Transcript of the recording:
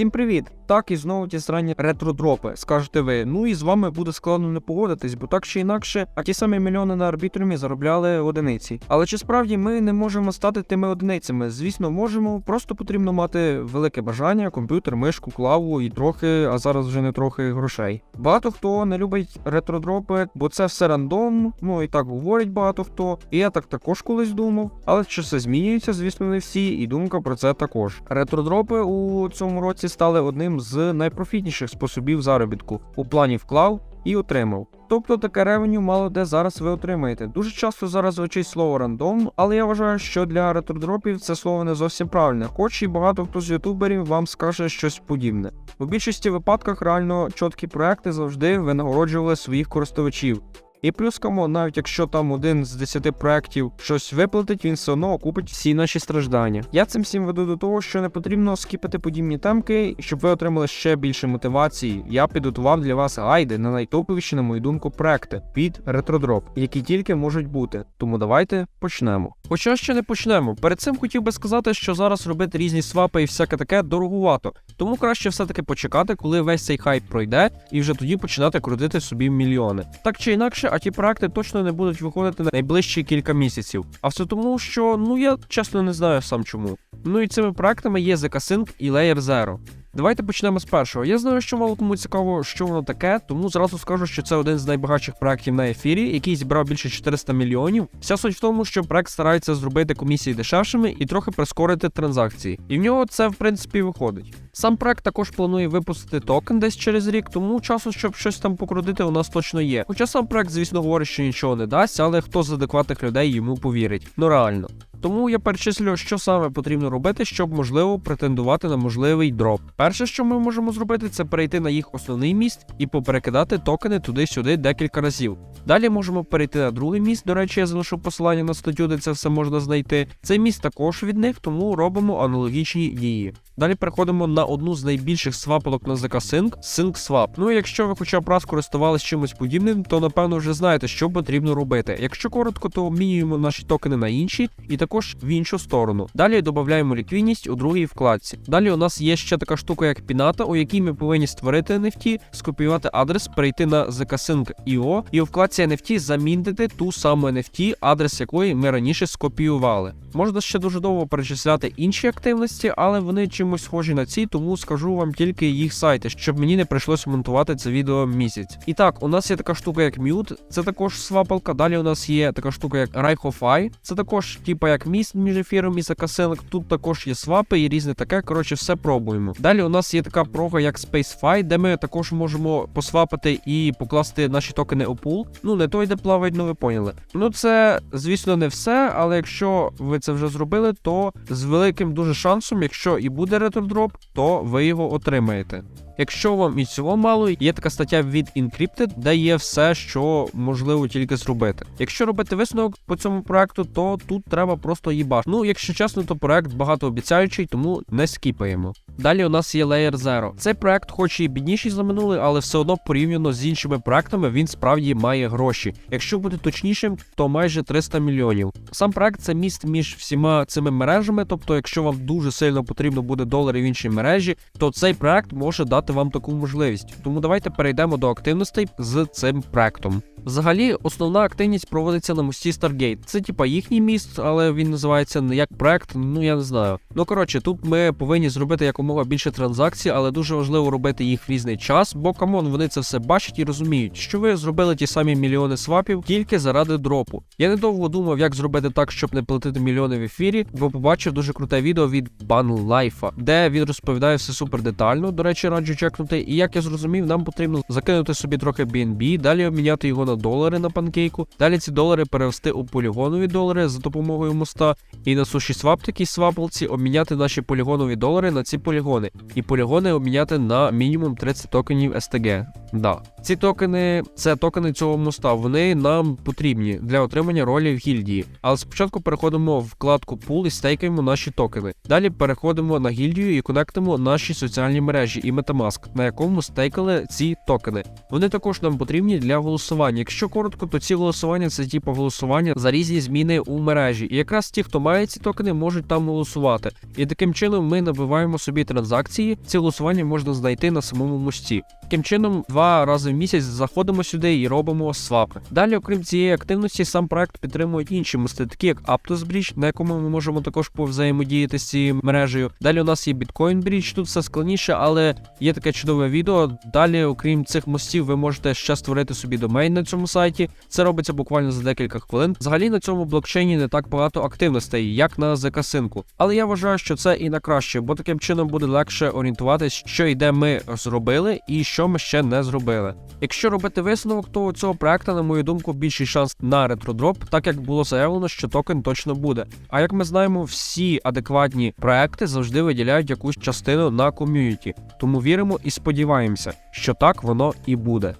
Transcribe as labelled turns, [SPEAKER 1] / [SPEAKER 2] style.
[SPEAKER 1] Всім привіт! Так і знову ті срані ретродропи, скажете ви. Ну і з вами буде складно не погодитись, бо так чи інакше, а ті самі мільйони на арбітрумі заробляли одиниці. Але чи справді ми не можемо стати тими одиницями? Звісно, можемо, просто потрібно мати велике бажання, комп'ютер, мишку, клаву і трохи, а зараз вже не трохи грошей. Багато хто не любить ретродропи, бо це все рандом. Ну і так говорять багато хто. І я так також колись думав. Але часи змінюються, звісно, не всі, і думка про це також. Ретродропи у цьому році стали одним з найпрофітніших способів заробітку у плані вклав і отримав. Тобто таке ревеню мало де зараз ви отримаєте. Дуже часто зараз звучить слово рандом, але я вважаю, що для ретродропів це слово не зовсім правильне, хоч і багато хто з ютуберів вам скаже щось подібне. У більшості випадках реально чіткі проекти завжди винагороджували своїх користувачів. І плюс камо, навіть якщо там один з 10 проєктів щось виплатить, він все одно окупить всі наші страждання. Я цим всім веду до того, що не потрібно скіпати подібні темки, щоб ви отримали ще більше мотивації. Я підготував для вас гайди на найтоповіші, на мою думку, проекти під ретродроп, які тільки можуть бути. Тому давайте почнемо. Хоча ще не почнемо. Перед цим хотів би сказати, що зараз робити різні свапи і всяке таке дороговато. Тому краще все-таки почекати, коли весь цей хайп пройде, і вже тоді починати крутити собі мільйони. Так чи інакше, а ті проекти точно не будуть виходити на найближчі кілька місяців. А все тому, що ну я чесно не знаю сам чому. Ну і цими проектами є ZK Sync і Layer Zero. Давайте почнемо з першого. Я знаю, що мало кому цікаво, що воно таке, тому зразу скажу, що це один з найбагатших проєктів на ефірі, який зібрав більше 400 мільйонів. Вся суть в тому, що проект старається зробити комісії дешевшими і трохи прискорити транзакції. І в нього це в принципі виходить. Сам проект також планує випустити токен десь через рік, тому часу, щоб щось там покрутити, у нас точно є. Хоча сам проект, звісно, говорить, що нічого не дасть, але хто з адекватних людей йому повірить. Ну реально. Тому я перечислю, що саме потрібно робити, щоб можливо претендувати на можливий дроп. Перше, що ми можемо зробити, це перейти на їх основний міст і поперекидати токени туди-сюди декілька разів. Далі можемо перейти на другий міст. До речі, я залишу посилання на статтю, де це все можна знайти. Цей міст також від них, тому робимо аналогічні дії. Далі переходимо на одну з найбільших свапалок на ZK Sync – Sync Swap. Ну і якщо ви хоча б раз користувалися чимось подібним, то напевно вже знаєте, що потрібно робити. Якщо коротко, то обмінюємо наші токени на інші і також в іншу сторону. Далі додаємо ліквідність у другій вкладці. Далі у нас є ще така штука, як піната, у якій ми повинні створити NFT, скопіювати адрес, перейти на zkSync.io і у вкладці NFT замінити ту саму NFT, адрес якої ми раніше скопіювали. Можна ще дуже довго перечисляти інші активності, але вони чимось схожі на ці, тому скажу вам тільки їх сайти, щоб мені не прийшлось монтувати це відео місяць. І так, у нас є така штука, як Mute, це також свапалка. Далі у нас є така штука, як Raihofi, це також типа як міст між ефіром і закасинок. Тут також є свапи і різне таке. Коротше, все пробуємо. Далі у нас є така прога, як SpaceFi, де ми також можемо посвапати і покласти наші токени у пул. Ну не той, де плавають, ну ви поняли. Ну це, звісно, не все, але якщо ви це вже зробили, то з великим дуже шансом, якщо і буде ретродроп, то ви його отримаєте. Якщо вам і цього мало, є така стаття від Encrypted, де є все, що можливо тільки зробити. Якщо робити висновок по цьому проекту, то тут треба просто їбаш. Ну, якщо чесно, то проект багатообіцяючий, тому не скіпаємо. Далі у нас є Layer Zero. Цей проект, хоч і бідніший за минулий, але все одно порівняно з іншими проектами він справді має гроші. Якщо бути точнішим, то майже 300 мільйонів. Сам проект це міст між всіма цими мережами. Тобто, якщо вам дуже сильно потрібно буде долари в іншій мережі, то цей проект може дати вам таку можливість. Тому давайте перейдемо до активностей з цим проектом. Взагалі, основна активність проводиться на мості Stargate. Це типа їхній міст, але він називається не як проект, ну я не знаю. Ну коротше, тут ми повинні зробити якомога більше транзакцій, але дуже важливо робити їх в різний час, бо камон, вони це все бачать і розуміють, що ви зробили ті самі мільйони свапів тільки заради дропу. Я недовго думав, як зробити так, щоб не платити мільйони в ефірі, бо побачив дуже круте відео від Ban Life, де він розповідає все супер детально. До речі, раджу чекнути. І як я зрозумів, нам потрібно закинути собі трохи BNB, далі обміняти його на долари на панкейку. Далі ці долари перевести у полігонові долари за допомогою моста. І на суші свап такій свапалці обміняти наші полігонові долари на ці полігони. І полігони обміняти на мінімум 30 токенів STG. Да. Ці токени, це токени цього моста. Вони нам потрібні для отримання ролі в гільдії. Але спочатку переходимо в вкладку Pool і стейкаємо наші токени. Далі переходимо на гільдію і конектимо наші соціальні мережі і Metamask, на якому стейкали ці токени. Вони також нам потрібні для голосування. Якщо коротко, то ці голосування це типу голосування за різні зміни у мережі. І якраз ті, хто має ці токени, можуть там голосувати. І таким чином ми набиваємо собі транзакції. Ці голосування можна знайти на самому мості. Таким чином, два рази в місяць заходимо сюди і робимо свапи. Далі, окрім цієї активності, сам проект підтримує інші мости, такі як Aptos Bridge, на якому ми можемо також повзаємодіяти з цією мережею. Далі у нас є Bitcoin Bridge, тут все складніше, але є таке чудове відео. Далі, окрім цих мостів, ви можете ще створити собі домейн на цьому сайті. Це робиться буквально за декілька хвилин. Взагалі на цьому блокчейні не так багато активностей, як на ZK-синку. Але я вважаю, що це і на краще, бо таким чином буде легше орієнтуватись, що і де ми зробили, і що ми ще не зробили. Якщо робити висновок, то у цього проекту, на мою думку, більший шанс на ретродроп, так як було заявлено, що токен точно буде. А як ми знаємо, всі адекватні проекти завжди виділяють якусь частину на ком'юніті. Тому віримо і сподіваємося, що так воно і буде.